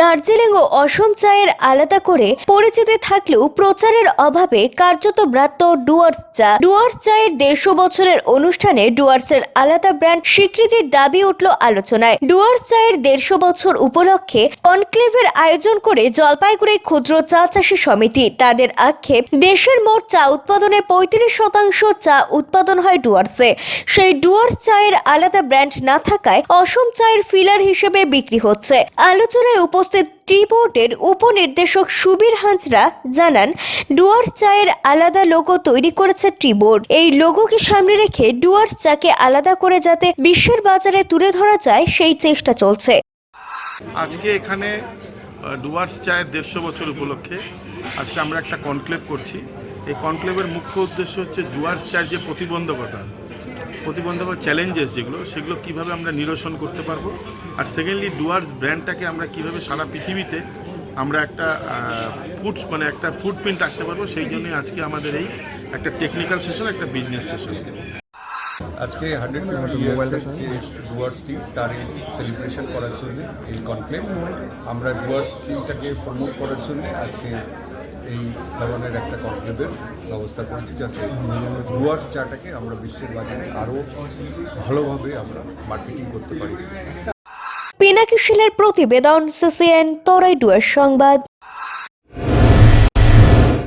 দার্জিলিং ও অসম চায়ের আলাদা করে পরিচিতি থাকলেও প্রচারের অভাবে কার্যত ব্রাত্য ডুয়ার্স চা। ডুয়ার্স চায়ের দেড়শো বছরের অনুষ্ঠানে ডুয়ার্সের আলাদা ব্র্যান্ড স্বীকৃতির দাবি উঠল আলোচনায়। ডুয়ার্স চায়ের দেড়শো বছর উপলক্ষে কনক্লেভের আয়োজন করে জলপাইগুড়ি ক্ষুদ্র চা চাষী সমিতি। তাদের আক্ষেপ, দেশের মোট চা উৎপাদনে পঁয়ত্রিশ শতাংশ চা উৎপাদন হয় ডুয়ার্সে। সেই ডুয়ার্স চায়ের আলাদা ব্র্যান্ড না থাকায় অসম চায়ের ফিলার হিসেবে বিক্রি হচ্ছে। আলোচনায় উপস্থিত টি বোর্ডের উপনির্দেশক সুবীর হাঁসরা জানান ডুয়ার্স চায়ের আলাদা লোগো তৈরি করেছে টি বোর্ড এই লোগোকে সামনে রেখে ডুয়ার্স চাকে আলাদা করে যাতে বিশ্বের বাজারে তুলে ধরা যায়, সেই চেষ্টা চলছে। আজকে এখানে ডুয়ার্স চায়ের দেড়শো বছর উপলক্ষে আজকে আমরা একটা কনক্লেভ করছি। এই কনক্লেভের মুখ্য উদ্দেশ্য হচ্ছে ডুয়ার্স চায়ের যে প্রতিবন্ধকতা প্রতিবন্ধকতা চ্যালেঞ্জেস যেগুলো, সেগুলো কীভাবে আমরা নিরসন করতে পারব? আর সেকেন্ডলি ডুয়ার্স ব্র্যান্ডটাকে আমরা কীভাবে সারা পৃথিবীতে আমরা একটা ফুড মানে একটা ফুটপ্রিন্ট রাখতে পারব, সেই জন্যই আজকে আমাদের এই একটা টেকনিক্যাল সেশন একটা বিজনেস সেশন আজকে হান্ড্রেড যে ডুয়ার্স টিম তার এই সেলিব্রেশন করার জন্য এই কনক্লেভ আমরা ডুয়ার্স টিমটাকে প্রমোট করার জন্য আজকে এই ধরনের একটা কনক্লেভের ব্যবস্থা করেছি যাতে ডুয়ার্স চাটাকে আমরা বিশ্বের বাজারে আরও ভালোভাবে আমরা মার্কেটিং করতে পারি। পিনাকি শিলের প্রতিবেদন সিসিএন, তরাই ডুয়ার সংবাদ।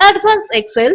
Advanced Excel.